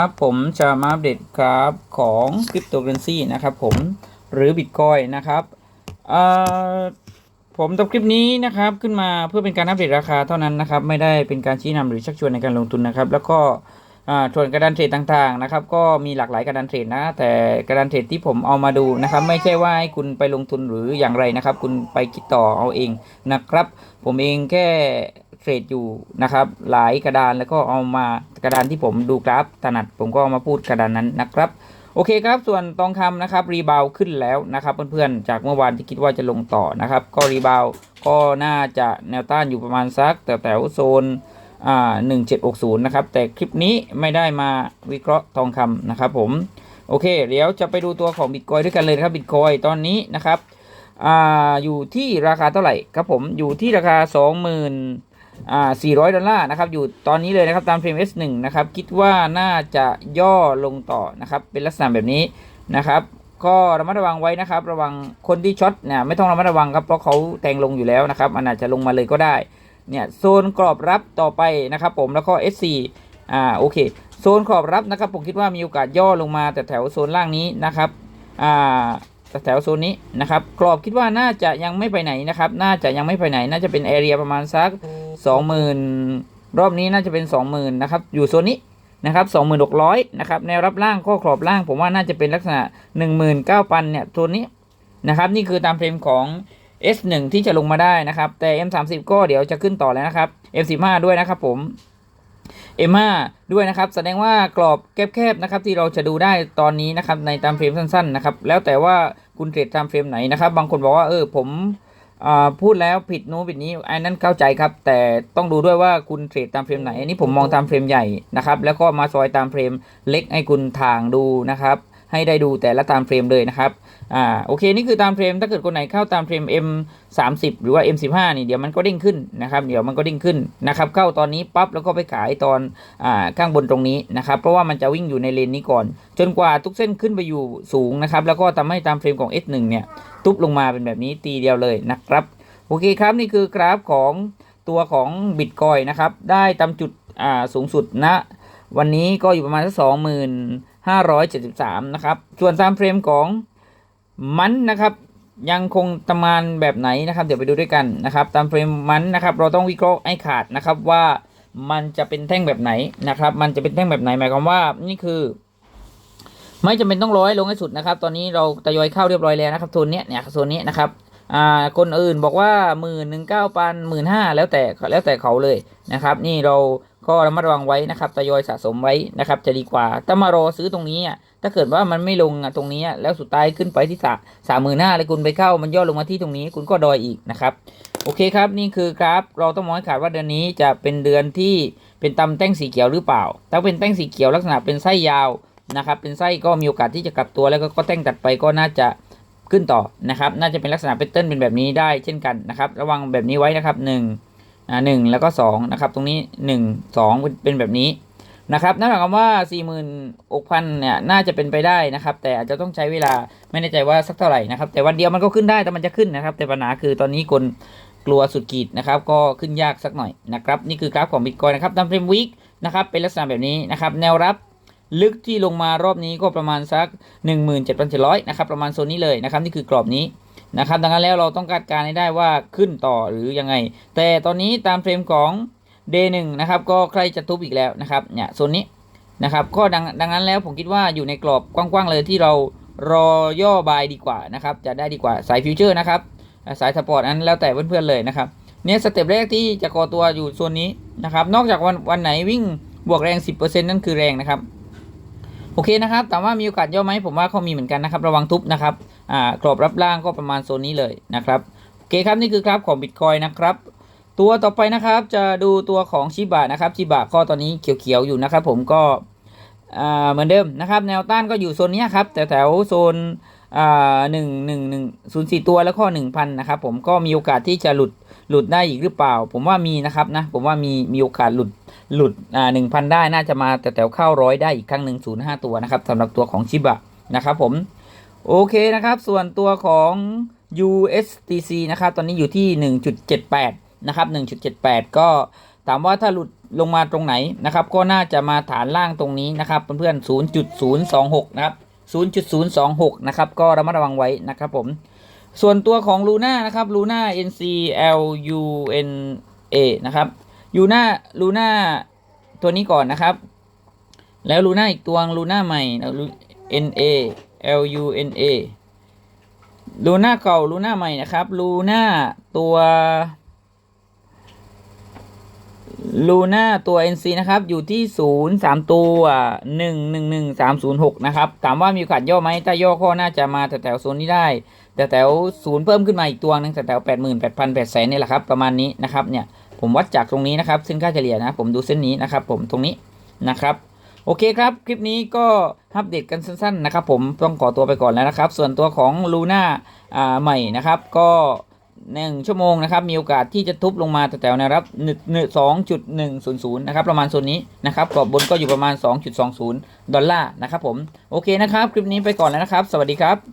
ครับผมจะมาอัปเดตกราฟของคริปโตเคอเรนซีนะครับผมหรือบิตคอยนะครับเอ่อผมทำคลิปนี้นะครับขึ้นมาเพื่อเป็นการอัปเดตราคาเท่านั้นนะครับ ไม่ได้เป็นการชี้นำหรือชักชวนในการลงทุนนะครับ แล้วก็ ส่วนกระดานเทรดต่างๆนะครับก็มีหลากหลายกระดานเทรดนะ แต่กระดานเทรดที่ผมเอามาดูนะครับไม่ใช่ว่าให้คุณไปลงทุนหรืออย่างไรนะครับ คุณไปคิดต่อเอาเองนะครับ ผมเองแค่เทรดอยู่นะครับหลายกระดานแล้วก็เอามากระดานที่ผมดูกราฟถนัด ผมก็เอามาพูดกระดานนั้นนะครับโอเคครับ ส่วนทองคำนะครับรีบาวขึ้นแล้วนะครับเพื่อนๆ จากเมื่อวานที่คิดว่าจะลงต่อนะครับ ก็รีบาวก็น่าจะแนวต้านอยู่ประมาณสักแถวๆโซน 1760 นะครับ แต่คลิปนี้ไม่ได้มาวิเคราะห์ทองคำนะครับผม โอเค เดี๋ยวจะไปดูตัวของบิตคอยด้วยกันเลยครับบิตคอยตอนนี้นะครับอ่าอยู่ที่ราคาเท่าไหร่ครับผมอยู่ที่ราคา 20,000อ่า400 ดอลลาร์นะครับ อยู่ตอนนี้เลยนะครับ ตามเฟรม S1 นะครับ คิดว่าน่าจะย่อลงต่อนะครับ เป็นลักษณะแบบนี้นะครับ ก็ระมัดระวังไว้นะครับ ระวังคนที่ช็อตเนี่ยไม่ต้องระมัดระวังครับ เพราะเขาแทงลงอยู่แล้วนะครับ มันอาจจะลงมาเลยก็ได้ เนี่ยโซนกรอบรับต่อไปนะครับผมแล้วก็ S4 อ่าโอเคโซนกรอบรับนะครับผมคิดว่ามีโอกาสย่อลงมาแต่แถวโซนล่างนี้นะครับอ่าแถวโซนนี้นะครับกรอบคิดว่าน่าจะยังไม่ไปไหนนะครับน่าจะยังไม่ไปไหนน่าจะเป็นแอเรียประมาณสักสองหมื่นรอบนี้น่าจะเป็นสองหมื่นนะครับอยู่โซนนี้นะครับสองหมื่นหกร้อยนะครับแนวรับล่างข้อกรอบล่าง ผมว่าน่าจะเป็นลักษณะหนึ่งหมื่นเก้าพันเนี่ยโซนนี้นะครับนี่คือตามเฟรมของ S1 ที่จะลงมาได้นะครับ แต่ M30 ก็เดี๋ยวจะขึ้นต่อแล้วนะครับ M15 ด้วยนะครับผม M5 ด้วยนะครับ แสดงว่ากรอบแคบๆนะครับ ที่เราจะดูได้ตอนนี้นะครับ ในตามเฟรมสั้นๆนะครับ แล้วแต่ว่าคุณเทรดตามเฟรมไหนนะครับ บางคนบอกว่าเออผมอพูดแล้วผิดนู้นผิดนี้อันนั้นเข้าใจครับ แต่ต้องดูด้วยว่าคุณเทรดตามเฟรมไหนอันนี้ผมมองตามเฟรมใหญ่นะครับ แล้วก็มาซอยตามเฟรมเล็กให้คุณทางดูนะครับ ให้ได้ดูแต่ละตามเฟรมเลยนะครับอ่าโอเคนี่คือตามเฟรมถ้าเกิดคนไหนเข้าตามเฟรม M 3 0หรือว่า M 1 5นี่เดี๋ยวมันก็เด้งขึ้นนะครับเดี๋ยวมันก็เด้งขึ้นนะครับเข้าตอนนี้ปั๊บแล้วก็ไปขายตอนอ่าข้างบนตรงนี้นะครับเพราะว่ามันจะวิ่งอยู่ในเลนนี้ก่อน จนกว่าทุกเส้นขึ้นไปอยู่สูงนะครับแล้วก็ทำให้ตามเฟรมของ S1 เนี่ยทุบลงมาเป็นแบบนี้ตีเดียวเลยนะครับโอเคครับนี่คือกราฟของตัวของบิตคอยนะครับได้ตามจุดอ่าสูงสุดณวันนี้ก็อยู่ประมาณสักสองหมื่น ห้าร้อยเจ็ดสิบสามนะครับ ส่วนตามเฟรมของมันนะครับยังคงประมาณแบบไหนนะครับ เดี๋ยวไปดูด้วยกันนะครับตามเฟรมมันนะครับ เราต้องวิเคราะห์ให้ขาดนะครับว่ามันจะเป็นแท่งแบบไหนนะครับ มันจะเป็นแท่งแบบไหนหมายความว่านี่คือ ไม่จำเป็นต้องร้อยลงให้สุดนะครับ ตอนนี้เราทยอยเข้าเรียบร้อยแล้วนะครับโซนนี้เนี่ยโซนนี้นะครับอ่าคนอื่นบอกว่าหมื่นหนึ่งเก้าพันหมื่นห้าแล้วแต่แล้วแต่เขาเลยนะครับ นี่เรา ก็ระมัดระวังไว้นะครับทยอยสะสมไว้นะครับ จะดีกว่า ถ้ามารอซื้อตรงนี้ถ้าเกิดว่ามันไม่ลงตรงนี้ แล้วสุดท้ายขึ้นไปที่สาสามหมื่นห้าเลยคุณไปเข้า มันย่อลงมาที่ตรงนี้คุณก็ดอยอีกนะครับโอเคครับนี่คือกราฟเราต้องมองให้ขาดว่าเดือนนี้จะเป็นเดือนที่เป็นตำแต้งสีเขียวหรือเปล่า ถ้าเป็นแต้งสีเขียวลักษณะเป็นไส้ยาวนะครับ เป็นไส้ก็มีโอกาสที่จะกลับตัวแล้วก็กแต้งตัดไปก็น่าจะขึ้นต่อนะครับ น่าจะเป็นลักษณะเป็นเติ้ลเป็นแบบนี้ได้เช่นกันนะครับ ระวังแบบนี้ไว้นะครับหนึ่ง อ่าหนึ่งแล้วก็สองนะครับตรงนี้หนึ่งสองเป็นแบบนี้นะครับนั่นหมายความว่าสี่หมื่นกพันเนี่ยน่าจะเป็นไปได้นะครับ แต่อาจจะต้องใช้เวลาไม่แน่ใจว่าสักเท่าไหร่นะครับ แต่วันเดียวมันก็ขึ้นได้แต่มันจะขึ้นนะครับ แต่ปัญหาคือตอนนี้คนกลัวสุดขีดนะครับ ก็ขึ้นยากสักหน่อยนะครับ นี่คือกราฟของบิตคอยนะครับตามเฟรมวิกนะครับ เป็นลักษณะแบบนี้นะครับ แนวรับลึกที่ลงมารอบนี้ก็ประมาณสัก 17,700นะครับ ประมาณโซนนี้เลยนะครับ นี่คือกรอบนี้ นะครับ ดังนั้นแล้วเราต้องคาดการให้ได้ว่าขึ้นต่อหรือยังไง แต่ตอนนี้ตามเฟรมของ day 1นะครับ ก็ใกล้จะทุบอีกแล้วนะครับเนี่ยโซนนี้นะครับก็ดังดังนั้นแล้วผมคิดว่าอยู่ในกรอบกว้างๆเลยที่เรารอย่อบายดีกว่านะครับ จะได้ดีกว่าสายฟิวเจอร์นะครับ สายสปอร์ตอันแล้วแต่เพื่อนๆเลยนะครับ เนี่ยสเต็ปแรกที่จะก่อตัวอยู่โซนนี้นะครับ นอกจากวันวันไหนวิ่งบวกแรง 10%นั่นคือแรงนะครับ โอเคนะครับแต่ว่ามีโอกาสย่อไหมผมว่าเขามีเหมือนกันนะครับ ระวังทุบนะครับ อ่ากรอบรับล่างก็ประมาณโซนนี้เลยนะครับโอเคครับนี่คือกราฟของบิตคอยนะครับตัวต่อไปนะครับจะดูตัวของชิบะนะครับชิบะก็ตอนนี้เขียวๆอยู่นะครับผมก็เหมือนเดิมนะครับแนวต้านก็อยู่โซนนี้ครับแต่แถวโซนหนึ่งหนึ่งหนึ่งศูนย์สี่ตัวแล้วก็หนึ่งพันนะครับผมก็มีโอกาสที่จะหลุดหลุดได้อีกหรือเปล่า ผมว่ามีนะครับนะผมว่ามีมีโอกาสหลุดหลุดหนึ่งพันได้น่าจะมาแต่แถวเข้าร้อยได้อีกครั้งหนึ่งศูนย์ห้าตัวนะครับสำหรับตัวของชิบะนะครับผม โอเคนะครับ ส่วนตัวของ USDC นะครับ ตอนนี้อยู่ที่ 1.78 นะครับ 1.78 ก็ถามว่าถ้าหลุดลงมาตรงไหนนะครับ ก็น่าจะมาฐานล่างตรงนี้นะครับ เพื่อนๆ 0.026 นะครับ 0.026 นะครับ ก็ระมัดระวังไว้นะครับผม ส่วนตัวของลูน่านะครับลูน่า NC L U N A นะครับลูน่าลูน่าตัวนี้ก่อนนะครับ แล้วลูน่าอีกตัวลูน่าใหม่ N A L U N A ลูน่าเก่าลูน่าใหม่นะครับลูน่าตัวลูน่าตัว NC นะครับ อยู่ที่ศูนย์สามตัวหนึ่งหนึ่งหนึ่งสามศูนย์หกนะครับ ถามว่ามีโอกาสย่อไหมถ้าย่อก็น่าจะมาแถวๆโซนนี้ได้ แต่แถวศูนย์เพิ่มขึ้นมาอีกตัวหนึงแต่แถวแปดหมื่นแปดพันแปดแสนนี่แหละครับประมาณนี้นะครับเนี่ยผมวัดจากตรงนี้นะครับเส้นค่าเฉลี่ยนะ ผมดูเส้นนี้นะครับ ผมตรงนี้นะครับ โอเคครับ คลิปนี้ก็อัปเดตกันสั้นๆนะครับ ผมต้องขอตัวไปก่อนแล้วนะครับ ส่วนตัวของลูน่าใหม่นะครับ ก็หนึ่งชั่วโมงนะครับมีโอกาสที่จะทุบลงมาแตะแถวนะครับหนึ่งหนึ่งสองจุดหนึ่งศูนย์ศูนย์นะครับประมาณโซนนี้นะครับกรอบบนก็อยู่ประมาณ2.20ดอลลาร์นะครับผมโอเคนะครับ คลิปนี้ไปก่อนแล้วนะครับ สวัสดีครับ